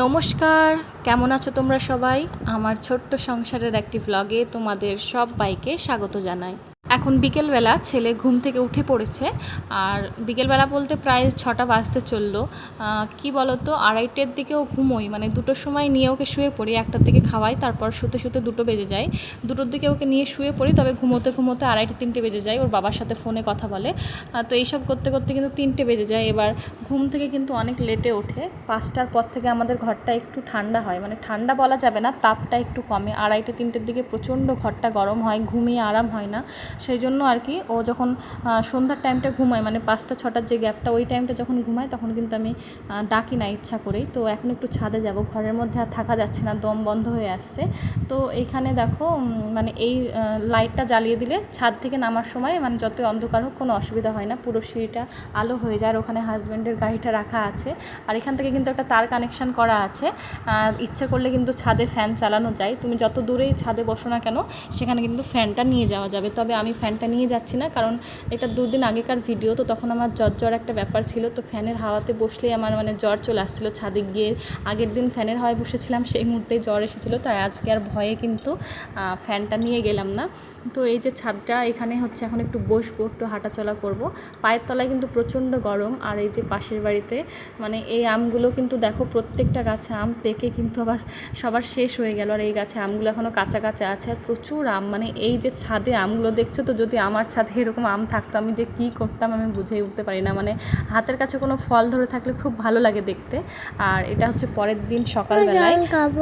নমস্কার, কেমন আছো তোমরা সবাই? আমার ছোট্ট সংসারের একটি ভ্লগে তোমাদের সব বাইকে স্বাগত জানাই। এখন বিকেলবেলা ছেলে ঘুম থেকে উঠে পড়েছে আর বিকেলবেলা বলতে প্রায় ছটা বাজতে চলল। কি বলতো, আড়াইটের দিকেও ঘুমোই মানে দুটোর সময় নিয়ে ওকে শুয়ে পড়ি, একটার দিকে খাওয়াই, তারপর শুতে শুতে দুটো বেজে যায়। দুটোর দিকে ওকে নিয়ে শুয়ে পড়ি, তবে ঘুমোতে ঘুমোতে আড়াইটে, তিনটে বেজে যায়, ওর বাবার সাথে ফোনে কথা বলে। তো এইসব করতে করতে কিন্তু তিনটে বেজে যায়। এবার ঘুম থেকে কিন্তু অনেক লেটে ওঠে। পাঁচটার পর থেকে আমাদের ঘরটা একটু ঠান্ডা হয়। মানে ঠান্ডা বলা যাবে না, তাপটা একটু কমে। আড়াইটে, তিনটের দিকে প্রচণ্ড ঘরটা গরম হয়, ঘুমিয়ে আরাম হয় না। সেই জন্য আর কি, ও যখন সন্ধ্যার টাইমটা ঘুমায় মানে পাঁচটা, ছটার যে গ্যাপটা ওই টাইমটা যখন ঘুমায়, তখন কিন্তু আমি ডাকি না ইচ্ছা করেই। তো এখন একটু ছাদে যাব, ঘরের মধ্যে আর থাকা যাচ্ছে না, দম বন্ধ হয়ে আসছে। তো এইখানে দেখো মানে এই লাইটটা জ্বালিয়ে দিলে ছাদ থেকে নামার সময় মানে যতই অন্ধকার হোক, কোনো অসুবিধা হয় না। পুরো সিঁড়িটা আলো হয়ে যায়, আর ওখানে হাজব্যান্ডের গাড়িটা রাখা আছে। আর এখান থেকে কিন্তু একটা তার কানেকশন করা আছে। ইচ্ছে করলে কিন্তু ছাদে ফ্যান চালানো যায়। তুমি যত দূরেই ছাদে বসো না কেন, সেখানে কিন্তু ফ্যানটা নিয়ে যাওয়া যাবে। তবে আমি ফ্যানটা নিয়ে যাচ্ছি না, কারণ এটা দুদিন আগেকার ভিডিও তো তখন আমার জ্বর জ্বর একটা ব্যাপার ছিল, তো ফ্যানের হাওয়াতে বসলেই আমার মানে জ্বর চলে আসছিল ছাদে গিয়ে। আগের দিন ফ্যানের হাওয়ায় বসেছিলাম, সেই মুহূর্তেই জ্বর এসেছিল, তাই আজকে আর ভয়ে কিন্তু ফ্যানটা নিয়ে গেলাম না। তো এই যে ছাদটা, এখানে হচ্ছে এখন একটু বসবো, একটু হাঁটাচলা করব। পায়ের তলায় কিন্তু প্রচণ্ড গরম, আর এই যে পাশের বাড়িতে মানে এই আমগুলো কিন্তু দেখো প্রত্যেকটা গাছে আম পেকে কিন্তু আবার সবার শেষ হয়ে গেল, আর এই গাছে আমগুলো এখনও কাঁচা কাঁচা আছে, আর প্রচুর আম মানে এই যে ছাদে আমগুলো দেখছ তো যদি আমার ছাদে এরকম আম থাকতো, আমি যে কি করতাম আমি বুঝেই উঠতে পারি না। মানে হাতের কাছে কোনো ফল ধরে থাকলে খুব ভালো লাগে দেখতে। আর এটা হচ্ছে পরের দিন সকালবেলায়। খাব।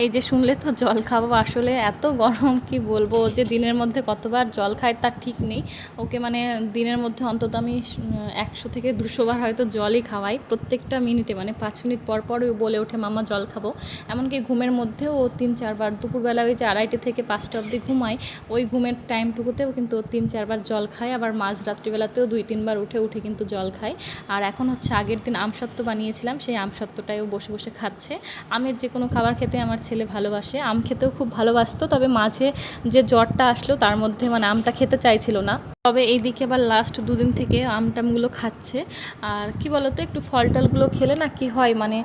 এই যে শুনলে তো জল খাব, আসলে এত গরম, কি বলব? যে দিনের মধ্যে কতবার জল খায় তার ঠিক নেই। ওকে মানে দিনের মধ্যে অন্তত আমি একশো থেকে দুশো বার হয়তো জলই খাওয়াই। প্রত্যেকটা মিনিটে মানে পাঁচ মিনিট পর পর ও বলে ওঠে, মামা, জল খাব। এমনকি ঘুমের মধ্যেও ও তিন চারবার দুপুরবেলা ওই যে আড়াইটে থেকে পাঁচটা অবধি ঘুমায়, ওই ঘুমের টাইমটুকুতেও কিন্তু তিন চারবার জল খায়। আবার মাঝ রাত্রিবেলাতেও দুই তিনবার উঠে উঠে কিন্তু জল খায়। আর এখন হচ্ছে আগের দিন আমসত্ত্ব বানিয়েছিলাম, সেই আমসত্ত্বটাই ও বসে বসে খাচ্ছে। আমের যে কোনো খাবার খেতে আমার ছেলে ভালোবাসে, আম খেতেও খুব ভালোবাসতো, তবে মাঝে যে জ্বরটা আসলো তার মধ্যে মানে আমটা খেতে চাইছিল না। তবে এই দিকে আবার লাস্ট দুদিন থেকে আম টামগুলো খাচ্ছে। আর কি বলতো, একটু ফল টলগুলো খেলে না কি হয় মানে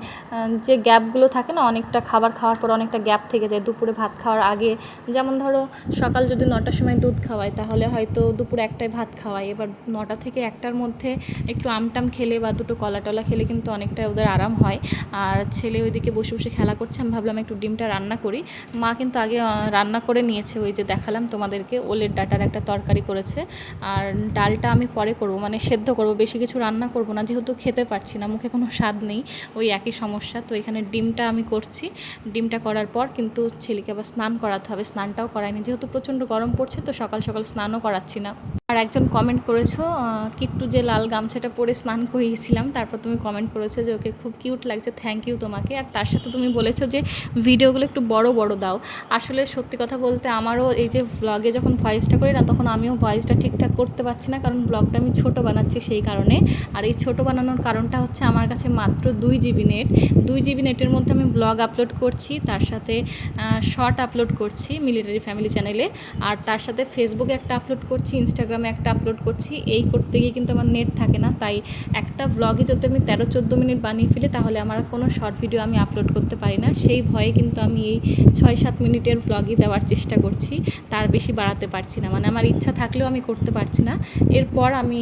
যে গ্যাপগুলো থাকে না, অনেকটা খাবার খাওয়ার পর অনেকটা গ্যাপ থেকে যায়। দুপুরে ভাত খাওয়ার আগে যেমন ধরো, সকাল যদি নটার সময় দুধ খাওয়াই তাহলে হয়তো দুপুরে একটাই ভাত খাওয়াই এবার নটা থেকে একটার মধ্যে একটু আমটাম খেলে বা দুটো কলা টলা খেলে কিন্তু অনেকটা ওদের আরাম হয়। আর ছেলে ওইদিকে বসে বসে খেলা করছে, আমি ভাবলাম একটু ডিমটা রান্না করি। মা কিন্তু আগে রান্না করে নিয়েছে, ওই যে দেখালাম তোমাদেরকে, ওলের ডাটার একটা তরকারি করেছে। আর ডালটা আমি পরে করব মানে সেদ্ধ করব, বেশি কিছু রান্না করব না, যেহেতু খেতে পারছি না, মুখে কোনো স্বাদ নেই, ওই একই সমস্যা। তো এখানে ডিমটা আমি করছি, ডিমটা করার পর কিন্তু ছেলেকে আবার স্নান করাতে হবে, স্নানটাও করায়নি যেহেতু প্রচণ্ড গরম পড়ছে, তো সকাল সকাল স্নানও করাচ্ছি না। আর একজন কমেন্ট করেছ কিট্টু যে লাল গামছাটা পরে স্নান করিয়েছিলাম, তারপর তুমি কমেন্ট করেছ যে ওকে খুব কিউট লাগছে থ্যাংক ইউ তোমাকে। আর তার সাথে তুমি বলেছ যে ভিডিওগুলো একটু বড় বড় দাও। আসলে সত্যি কথা বলতে আমারও এই যে ব্লগে যখন ভয়েসটা করি না, তখন আমিও ভয়েসটা ঠিকঠাক করতে পারছি না, কারণ ব্লগটা আমি ছোট বানাচ্ছি সেই কারণে। আর এই ছোট বানানোর কারণটা হচ্ছে আমার কাছে মাত্র দুই জিবি নেট। দুই জিবি নেটের মধ্যে আমি ব্লগ আপলোড করছি, তার সাথে শর্ট আপলোড করছি মিলিটারি ফ্যামিলি চ্যানেলে। আর তার সাথে ফেসবুকে একটা আপলোড করছি, ইনস্টাগ্রামে একটা আপলোড করছি। এই করতে গিয়ে কিন্তু আমার নেট থাকে না, তাই একটা ব্লগে যদি আমি তেরো চোদ্দ মিনিট বানিয়ে ফেলি, তাহলে আমার কোনো শর্ট ভিডিও আমি আপলোড করতে পারি না। সেই ভয়ে কিন্তু আমি এই ছয় সাত মিনিটের ব্লগই দেওয়ার চেষ্টা করছি, তার বেশি বাড়াতে পারছি না। মানে আমার ইচ্ছা থাকলেও আমি করতে পারছি না। এরপর আমি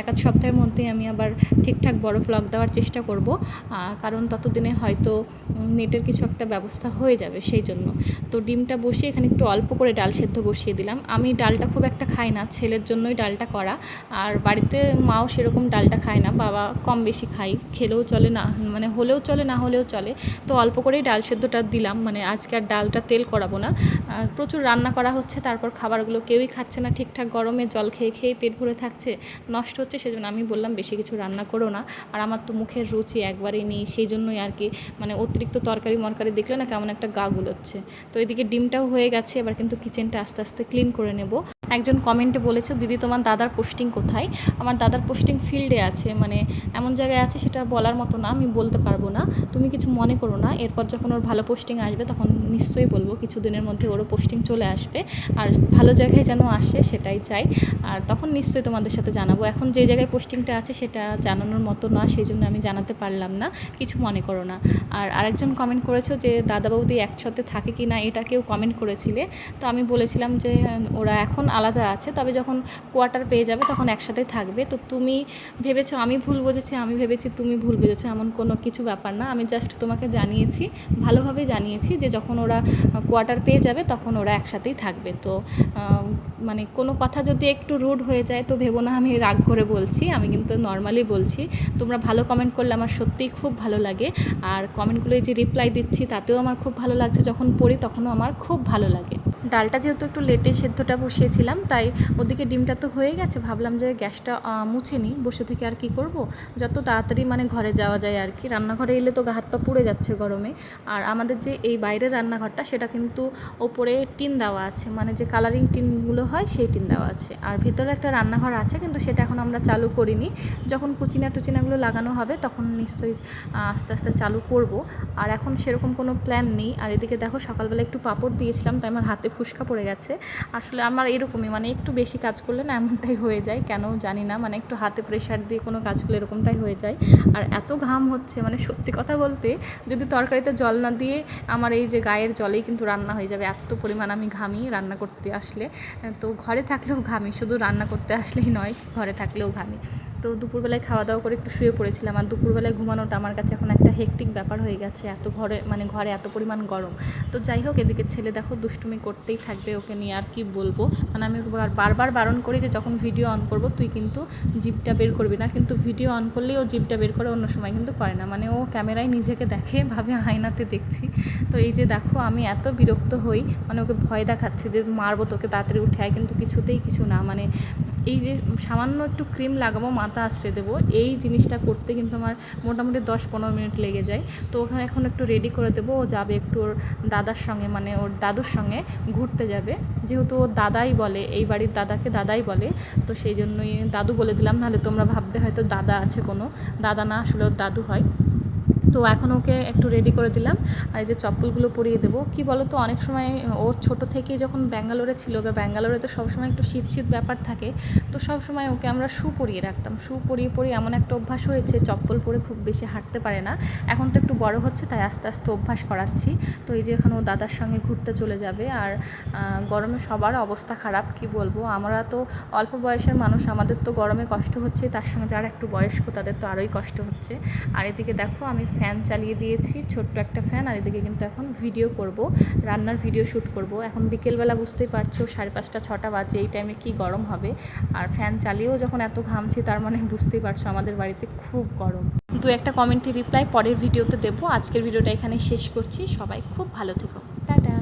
এক আধ সপ্তাহের মধ্যেই আমি আবার ঠিকঠাক বড় ব্লগ দেওয়ার চেষ্টা করব কারণ ততদিনে হয়তো নেটের কিছু একটা ব্যবস্থা হয়ে যাবে সেই জন্য। তো ডিমটা বসিয়ে এখানে একটু অল্প করে ডাল সেদ্ধ বসিয়ে দিলাম। আমি ডালটা খুব একটা খাই না, ছেলের জন্যই ডালটা করা। আর বাড়িতে মাও সেরকম ডালটা খায় না, বাবা কম বেশি খাই খেলেও চলে না মানে হলেও চলে, না হলেও চলে। তো অল্প করেই ডাল সেদ্ধটা দিলাম মানে আজকে আর ডালটা তেল করাবো না। প্রচুর রান্না করা হচ্ছে, তারপর খাবারগুলো কেউই খাচ্ছে না ঠিকঠাক গরমে, জল খেয়ে খেয়ে পেট ভরে থাকছে, নষ্ট হচ্ছে সেজন্য আমি বললাম, বেশি কিছু রান্না করো না। আর আমার তো মুখের রুচি একবারেই নেই, সেই জন্যই আর কি মানে অতিরিক্ত তরকারি মরকারি দেখলে না কেমন একটা গা গুলোচ্ছে। তো এদিকে ডিমটাও হয়ে গেছে, এবার কিন্তু কিচেনটা আস্তে আস্তে ক্লিন করে নেব। একজন কমেন্টে বলেছে, দিদি, তোমার দাদার পোস্টিং কোথায়? আমার দাদার পোস্টিং ফিল্ডে আছে মানে এমন জায়গায় আছে সেটা বলার মতো না, আমি বলতে পারব না। তুমি কিছু মনে করো না, এরপর যখন ওর ভালো পোস্টিং আসবে তখন নিশ্চয়ই বলব, কিছুদিনের মধ্যে ওরও পোস্টিং চলে আসবে। আর ভালো জায়গায় যেন আসে সেটাই চাই, আর তখন নিশ্চয়ই তোমাদের সাথে জানাব। এখন যে জায়গায় পোস্টিংটা আছে সেটা জানানোর মতো না সেই জন্য আমি জানাতে পারলাম না, কিছু মনে করো না। আর আরেকজন কমেন্ট করেছ যে দাদা বৌদি একসাথে থাকে কি না এটা কেউ কমেন্ট করেছিলে? তো আমি বলেছিলাম যে, ওরা এখন আলাদা আছে, তবে যখন কোয়ার্টার পেয়ে যাবে তখন একসাথে থাকবে। তো তুমি ভেবেছো আমি ভুল বুঝেছি, আমি ভেবেছি তুমি ভুল বুঝেছ, এমন কোনো কিছু ব্যাপার না। আমি জাস্ট তোমাকে জানিয়েছি, ভালোভাবে জানিয়েছি যে যখন ওরা কোয়ার্টার পেয়ে যাবে তখন ওরা একসাথেই থাকবে। তো মানে কোনো কথা যদি একটু রুড হয়ে যায়, তো ভেবো না আমি রাগ করে বলছি, আমি কিন্তু নর্মালি বলছি। তোমরা ভালো কমেন্ট করলে আমার সত্যিই খুব ভালো লাগে। আর কমেন্টগুলো যে রিপ্লাই দিচ্ছি, তাতেও আমার খুব ভালো লাগছে। যখন পড়ি তখনও আমার খুব ভালো লাগে। ডালটা যেহেতু একটু লেটে সেদ্ধটা বসিয়েছিলাম, তাই ওদিকে ডিমটা তো হয়ে গেছে। ভাবলাম যে গ্যাসটা মুছে নিই, বসে থেকে আর কি করব? যত তাড়াতাড়ি মানে ঘরে যাওয়া যায় আর কি। রান্নাঘরে এলে তো গা হাত পা পুড়ে যাচ্ছে গরমে। আর আমাদের যে এই বাইরের রান্নাঘরটা, সেটা কিন্তু ওপরে টিন দেওয়া আছে। মানে যে কালারিং টিনগুলো হয় সেই টিন দেওয়া আছে। আর ভিতরে একটা রান্নাঘর আছে, কিন্তু সেটা এখন আমরা চালু করিনি। যখন কুচিনা টুচিনাগুলো লাগানো হবে, তখন নিশ্চয়ই আস্তে আস্তে চালু করব। আর এখন সেরকম কোনো প্ল্যান নেই। আর এদিকে দেখো, সকালবেলা একটু পাপড় দিয়েছিলাম, তাই আমার হাতে ফুসকা পড়ে গেছে। আসলে আমার এরকমই মানে একটু বেশি কাজ করলে না এমনটাই হয়ে যায়। কেন জানি না মানে একটু হাতে প্রেশার দিয়ে কোনো কাজ করলে এরকমটাই হয়ে যায়। আর এত ঘাম হচ্ছে মানে সত্যি কথা বলতে, যদি তরকারিতে জল না দিয়ে আমার এই যে গায়ের জলেই কিন্তু রান্না হয়ে যাবে, এত পরিমাণ আমি ঘামি রান্না করতে আসলে। তো ঘরে থাকলেও ঘামি শুধু রান্না করতে আসলেই নয় ঘরে থাকলেও ঘামি। তো দুপুরবেলায় খাওয়া দাওয়া করে একটু শুয়ে পড়েছিলাম আর দুপুরবেলায় ঘুমানোটা আমার কাছে এখন একটা হেকটিক ব্যাপার হয়ে গেছে, এত ঘরে মানে ঘরে এত পরিমাণ গরম। তো যাই হোক, এদিকে ছেলে দেখো দুষ্টুমি করতেই থাকবে, ওকে নিয়ে আর কি বলব? মানে আমি বারবার বারণ করি যে যখন ভিডিও অন করব, তুই কিন্তু জিপটা বের করবি না। কিন্তু ভিডিও অন করলেই ও জিপটা বের করে অন্য সময় কিন্তু করে না। মানে ও ক্যামেরায় নিজেকে দেখে ভাবে আয়নাতে দেখছি। তো এই যে দেখো, আমি এত বিরক্ত হই মানে ওকে ভয় দেখাচ্ছে যে মারবো তোকে, তাড়াতাড়ি উঠে আয়। কিন্তু কিছুতেই কিছু না। মানে এই যে সামান্য একটু ক্রিম লাগাবো মাথা আশ্রয় দেবো। এই জিনিসটা করতে কিন্তু আমার মোটামুটি দশ পনেরো মিনিট লেগে যায়। তো ওখানে এখন একটু রেডি করে দেবো। ও যাবে একটু ওর দাদার সঙ্গে মানে ওর দাদুর সঙ্গে ঘুরতে যাবে। যেহেতু ওর দাদাই বলে, এই বাড়ির দাদাকে দাদাই বলে, তো সেই জন্যই দাদু বলে দিলাম। নাহলে তোমরা ভাববে হয়তো দাদা আছে কোনো। দাদা না আসলে ওর দাদু হয়। তো এখন ওকে একটু রেডি করে দিলাম। আর এই যে চপ্পলগুলো পরিয়ে দেবো। কি বলো তো অনেক সময় ও ছোট থেকেই যখন ব্যাঙ্গালোরে ছিল বা ব্যাঙ্গালোরে তো সবসময় একটু শীত শীত ব্যাপার থাকে, তো সব সময় ওকে আমরা শু পরিয়ে রাখতাম। শু পরিয়ে পরিয়ে এমন একটা অভ্যাস হয়েছে, চপ্পল পরে খুব বেশি হাঁটতে পারে না। এখন তো একটু বড় হচ্ছে, তাই আস্তে আস্তে অভ্যাস করাচ্ছি। তো এই যে এখন ও দাদার সঙ্গে ঘুরতে চলে যাবে। আর গরমে সবার অবস্থা খারাপ, কি বলব? আমরা তো অল্প বয়সের মানুষ, আমাদের তো গরমে কষ্ট হচ্ছে, তার সঙ্গে যারা একটু বয়স্ক, তাদের তো আরোই কষ্ট হচ্ছে। আর এদিকে দেখো, আমি ফ্যান চালিয়ে দিয়েছি, ছোট্ট একটা ফ্যান আর এদিকে কিন্তু এখন ভিডিও করব, রান্নার ভিডিও শ্যুট করব। এখন বিকেলবেলা বুঝতেই পারছ, সাড়ে পাঁচটা, ছটা বাজে, এই টাইমে কি গরম হবে? আর ফ্যান চালিয়েও যখন এত ঘামছি, তার মানে বুঝতেই পারছ আমাদের বাড়িতে খুব গরম। দু একটা কমেন্টে রিপ্লাই পরের ভিডিওতে দেবো। আজকের ভিডিওটা এখানে শেষ করছি। সবাই খুব ভালো থেকো। টাটা!